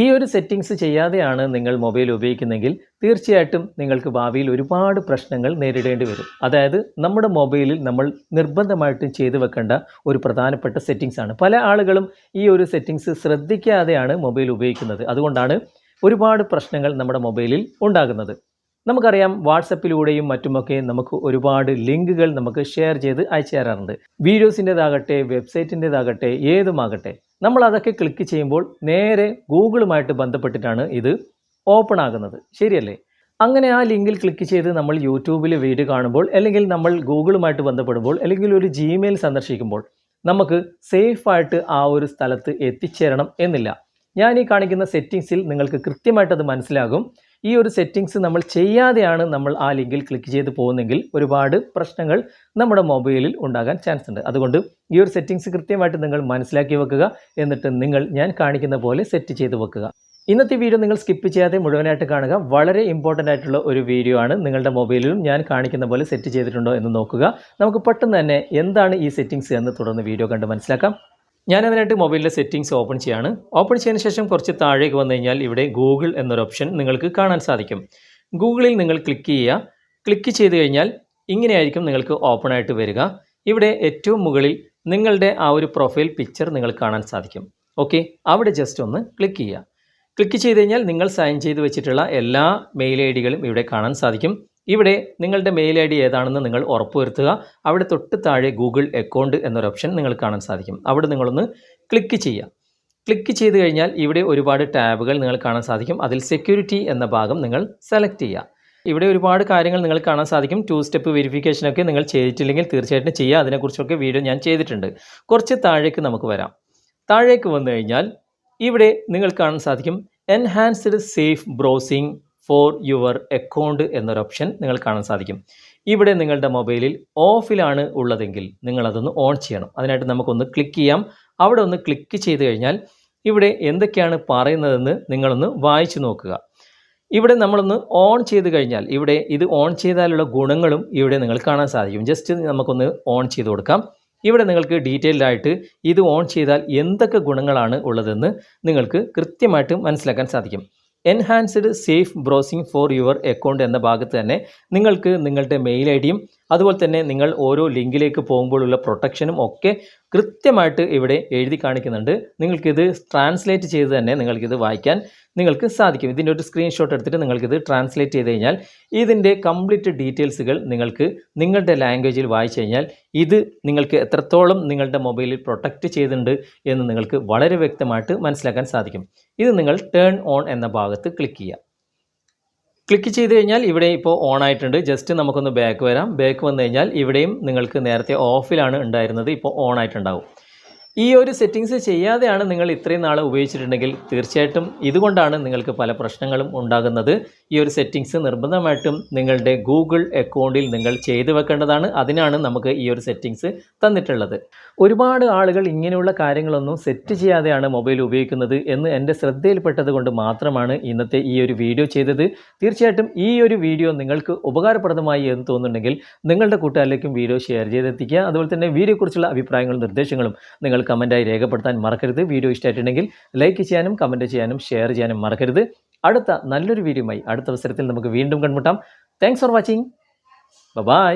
ഈ ഒരു സെറ്റിങ്സ് ചെയ്യാതെയാണ് നിങ്ങൾ മൊബൈൽ ഉപയോഗിക്കുന്നതെങ്കിൽ തീർച്ചയായിട്ടും നിങ്ങൾക്ക് ഭാവിയിൽ ഒരുപാട് പ്രശ്നങ്ങൾ നേരിടേണ്ടി വരും. അതായത് നമ്മുടെ മൊബൈലിൽ നമ്മൾ നിർബന്ധമായിട്ടും ചെയ്തു വെക്കേണ്ട ഒരു പ്രധാനപ്പെട്ട സെറ്റിങ്സ് ആണ്. പല ആളുകളും ഈ ഒരു സെറ്റിങ്സ് ശ്രദ്ധിക്കാതെയാണ് മൊബൈൽ ഉപയോഗിക്കുന്നത്. അതുകൊണ്ടാണ് ഒരുപാട് പ്രശ്നങ്ങൾ നമ്മുടെ മൊബൈലിൽ ഉണ്ടാകുന്നത്. നമുക്കറിയാം വാട്സപ്പിലൂടെയും മറ്റുമൊക്കെ നമുക്ക് ഒരുപാട് ലിങ്കുകൾ നമുക്ക് ഷെയർ ചെയ്ത് അയച്ചു തരാറുണ്ട് വീഡിയോസിന്റെതാകട്ടെ വെബ്സൈറ്റിന്റെതാകട്ടെ ഏതുമാകട്ടെ നമ്മൾ അതൊക്കെ ക്ലിക്ക് ചെയ്യുമ്പോൾ നേരെ ഗൂഗിളുമായിട്ട് ബന്ധപ്പെട്ടിട്ടാണ് ഇത് ഓപ്പൺ ആകുന്നത് ശരിയല്ലേ? അങ്ങനെ ആ ലിങ്കിൽ ക്ലിക്ക് ചെയ്ത് നമ്മൾ യൂട്യൂബിൽ വീഡിയോ കാണുമ്പോൾ അല്ലെങ്കിൽ നമ്മൾ ഗൂഗിളുമായിട്ട് ബന്ധപ്പെടുമ്പോൾ അല്ലെങ്കിൽ ഒരു ജിമെയിൽ സന്ദർശിക്കുമ്പോൾ നമുക്ക് സേഫായിട്ട് ആ ഒരു സ്ഥലത്ത് എത്തിച്ചേരണം എന്നില്ല. ഞാൻ ഈ കാണിക്കുന്ന സെറ്റിങ്സിൽ നിങ്ങൾക്ക് കൃത്യമായിട്ട് അത് മനസ്സിലാകും. ഈ ഒരു സെറ്റിങ്സ് നമ്മൾ ചെയ്യാതെയാണ് നമ്മൾ ആ ലിങ്കിൽ ക്ലിക്ക് ചെയ്ത് പോകുന്നെങ്കിൽ ഒരുപാട് പ്രശ്നങ്ങൾ നമ്മുടെ മൊബൈലിൽ ഉണ്ടാകാൻ ചാൻസ് ഉണ്ട്. അതുകൊണ്ട് ഈ ഒരു സെറ്റിങ്സ് കൃത്യമായിട്ട് നിങ്ങൾ മനസ്സിലാക്കി വെക്കുക. എന്നിട്ട് നിങ്ങൾ ഞാൻ കാണിക്കുന്ന പോലെ സെറ്റ് ചെയ്ത് വെക്കുക. ഇന്നത്തെ വീഡിയോ നിങ്ങൾ സ്കിപ്പ് ചെയ്യാതെ മുഴുവനായിട്ട് കാണുക. വളരെ ഇമ്പോർട്ടന്റ് ആയിട്ടുള്ള ഒരു വീഡിയോ ആണ്. നിങ്ങളുടെ മൊബൈലിലും ഞാൻ കാണിക്കുന്ന പോലെ സെറ്റ് ചെയ്തിട്ടുണ്ടോ എന്ന് നോക്കുക. നമുക്ക് പെട്ടെന്ന് തന്നെ എന്താണ് ഈ സെറ്റിങ്സ് എന്ന് തുടർന്ന് വീഡിയോ കണ്ട് മനസ്സിലാക്കാം. ഞാൻ അതിനായിട്ട് മൊബൈലിലെ സെറ്റിംഗ്സ് ഓപ്പൺ ചെയ്യാണ്. ഓപ്പൺ ചെയ്യുന്ന ശേഷം കുറച്ച് താഴേക്ക് വന്നു കഴിഞ്ഞാൽ ഇവിടെ ഗൂഗിൾ എന്നൊരു ഓപ്ഷൻ നിങ്ങൾക്ക് കാണാൻ സാധിക്കും. ഗൂഗിളിൽ നിങ്ങൾ ക്ലിക്ക് ചെയ്യുക. ക്ലിക്ക് ചെയ്ത് കഴിഞ്ഞാൽ ഇങ്ങനെയായിരിക്കും നിങ്ങൾക്ക് ഓപ്പൺ ആയിട്ട് വരിക. ഇവിടെ ഏറ്റവും മുകളിൽ നിങ്ങളുടെ ആ ഒരു പ്രൊഫൈൽ പിക്ചർ നിങ്ങൾ കാണാൻ സാധിക്കും. ഓക്കെ അവിടെ ജസ്റ്റ് ഒന്ന് ക്ലിക്ക് ചെയ്യുക. ക്ലിക്ക് ചെയ്ത് കഴിഞ്ഞാൽ നിങ്ങൾ സൈൻ ചെയ്ത് വെച്ചിട്ടുള്ള എല്ലാ മെയിൽ ഐ ഇവിടെ കാണാൻ സാധിക്കും. ഇവിടെ നിങ്ങളുടെ മെയിൽ ഐ ഡി ഏതാണെന്ന് നിങ്ങൾ ഉറപ്പുവരുത്തുക. അവിടെ തൊട്ട് താഴെ ഗൂഗിൾ അക്കൗണ്ട് എന്നൊരു ഓപ്ഷൻ നിങ്ങൾ കാണാൻ സാധിക്കും. അവിടെ നിങ്ങളൊന്ന് ക്ലിക്ക് ചെയ്യുക. ക്ലിക്ക് ചെയ്ത് കഴിഞ്ഞാൽ ഇവിടെ ഒരുപാട് ടാബുകൾ നിങ്ങൾ കാണാൻ സാധിക്കും. അതിൽ സെക്യൂരിറ്റി എന്ന ഭാഗം നിങ്ങൾ സെലക്ട് ചെയ്യുക. ഇവിടെ ഒരുപാട് കാര്യങ്ങൾ നിങ്ങൾ കാണാൻ സാധിക്കും. ടു സ്റ്റെപ്പ് വെരിഫിക്കേഷനൊക്കെ നിങ്ങൾ ചെയ്തിട്ടില്ലെങ്കിൽ തീർച്ചയായിട്ടും ചെയ്യുക അതിനെക്കുറിച്ചൊക്കെ വീഡിയോ ഞാൻ ചെയ്തിട്ടുണ്ട്. കുറച്ച് താഴേക്ക് നമുക്ക് വരാം. താഴേക്ക് വന്നു കഴിഞ്ഞാൽ ഇവിടെ നിങ്ങൾ കാണാൻ സാധിക്കും enhanced safe browsing for your account എന്നൊരു ഓപ്ഷൻ നിങ്ങൾ കാണാൻ സാധിക്കും. ഇവിടെ നിങ്ങളുടെ മൊബൈലിൽ ഓഫിലാണ് ഉള്ളതെങ്കിൽ നിങ്ങളതൊന്ന് ഓൺ ചെയ്യണം. അതിനായിട്ട് നമുക്കൊന്ന് ക്ലിക്ക് ചെയ്യാം. അവിടെ ഒന്ന് ക്ലിക്ക് ചെയ്ത് കഴിഞ്ഞാൽ ഇവിടെ എന്തൊക്കെയാണ് പറയുന്നതെന്ന് നിങ്ങളൊന്ന് വായിച്ചു നോക്കുക. ഇവിടെ നമ്മളൊന്ന് ഓൺ ചെയ്ത് കഴിഞ്ഞാൽ ഇവിടെ ഇത് ഓൺ ചെയ്താലുള്ള ഗുണങ്ങളും ഇവിടെ നിങ്ങൾ കാണാൻ സാധിക്കും. ജസ്റ്റ് നമുക്കൊന്ന് ഓൺ ചെയ്ത് കൊടുക്കാം. ഇവിടെ നിങ്ങൾക്ക് ഡീറ്റെയിൽഡ് ആയിട്ട് ഇത് ഓൺ ചെയ്താൽ എന്തൊക്കെ ഗുണങ്ങളാണ് ഉള്ളതെന്ന് നിങ്ങൾക്ക് കൃത്യമായിട്ട് മനസ്സിലാക്കാൻ സാധിക്കും. Enhanced safe browsing for your account എന്ന ഭാഗത്ത് തന്നെ നിങ്ങൾക്ക് നിങ്ങളുടെ മെയിൽ ഐ ഡിയും അതുപോലെ തന്നെ നിങ്ങൾ ഓരോ ലിങ്കിലേക്ക് പോകുമ്പോഴുള്ള പ്രൊട്ടക്ഷനും ഒക്കെ കൃത്യമായിട്ട് ഇവിടെ എഴുതി കാണിക്കുന്നുണ്ട്. നിങ്ങൾക്കിത് ട്രാൻസ്ലേറ്റ് ചെയ്ത് തന്നെ നിങ്ങൾക്കിത് വായിക്കാൻ നിങ്ങൾക്ക് സാധിക്കും. ഇതിന്റെ ഒരു സ്ക്രീൻഷോട്ട് എടുത്തിട്ട് നിങ്ങൾക്കിത് ട്രാൻസ്ലേറ്റ് ചെയ്ത് കഴിഞ്ഞാൽ ഇതിന്റെ കംപ്ലീറ്റ് ഡീറ്റെയിൽസുകൾ നിങ്ങൾക്ക് നിങ്ങളുടെ ലാംഗ്വേജിൽ വായിച്ചു കഴിഞ്ഞാൽ ഇത് നിങ്ങൾക്ക് എത്രത്തോളം നിങ്ങളുടെ മൊബൈലിൽ പ്രൊട്ടക്റ്റ് ചെയ്തിട്ടുണ്ട് എന്ന് നിങ്ങൾക്ക് വളരെ വ്യക്തമായിട്ട് മനസ്സിലാക്കാൻ സാധിക്കും. ഇത് നിങ്ങൾ ടേൺ ഓൺ എന്ന ഭാഗത്ത് ക്ലിക്ക് ചെയ്യുക. ക്ലിക്ക് ചെയ്ത് കഴിഞ്ഞാൽ ഇവിടെ ഇപ്പോൾ ഓൺ ആയിട്ടുണ്ട്. ജസ്റ്റ് നമുക്കൊന്ന് ബാക്ക് വരാം. ബാക്ക് വന്നു കഴിഞ്ഞാൽ ഇവിടെയും നിങ്ങൾക്ക് നേരത്തെ ഓഫിലാണ് ഉണ്ടായിരുന്നത്. ഇപ്പോൾ ഓൺ ആയിട്ടുണ്ടാവും. ഈ ഒരു സെറ്റിങ്സ് ചെയ്യാതെയാണ് നിങ്ങൾ ഇത്രയും നാൾ ഉപയോഗിച്ചിട്ടുണ്ടെങ്കിൽ തീർച്ചയായിട്ടും ഇതുകൊണ്ടാണ് നിങ്ങൾക്ക് പല പ്രശ്നങ്ങളും ഉണ്ടാകുന്നത്. ഈ ഒരു സെറ്റിങ്സ് നിർബന്ധമായിട്ടും നിങ്ങളുടെ ഗൂഗിൾ അക്കൗണ്ടിൽ നിങ്ങൾ ചെയ്തു വെക്കേണ്ടതാണ്. അതിനാണ് നമുക്ക് ഈ ഒരു സെറ്റിങ്സ് തന്നിട്ടുള്ളത്. ഒരുപാട് ആളുകൾ ഇങ്ങനെയുള്ള കാര്യങ്ങളൊന്നും സെറ്റ് ചെയ്യാതെയാണ് മൊബൈൽ ഉപയോഗിക്കുന്നത് എന്ന് എന്റെ ശ്രദ്ധയിൽപ്പെട്ടത് കൊണ്ട് മാത്രമാണ് ഇന്നത്തെ ഈ ഒരു വീഡിയോ ചെയ്തത്. തീർച്ചയായിട്ടും ഈ ഒരു വീഡിയോ നിങ്ങൾക്ക് ഉപകാരപ്രദമായി എന്ന് തോന്നുന്നുണ്ടെങ്കിൽ നിങ്ങളുടെ കൂട്ടുകാരിലേക്കും വീഡിയോ ഷെയർ ചെയ്തെത്തിക്കുക. അതുപോലെ തന്നെ വീഡിയോയെക്കുറിച്ചുള്ള അഭിപ്രായങ്ങളും നിർദ്ദേശങ്ങളും നിങ്ങൾ കമന്റായി രേഖപ്പെടുത്താൻ മറക്കരുത്. വീഡിയോ ഇഷ്ടമായിട്ടുണ്ടെങ്കിൽ ലൈക്ക് ചെയ്യാനും കമന്റ് ചെയ്യാനും ഷെയർ ചെയ്യാനും മറക്കരുത്. അടുത്ത നല്ലൊരു വീഡിയോയുമായി അടുത്ത അവസരത്തിൽ നമുക്ക് വീണ്ടും കണ്ടുമുട്ടാം. Thanks for watching bye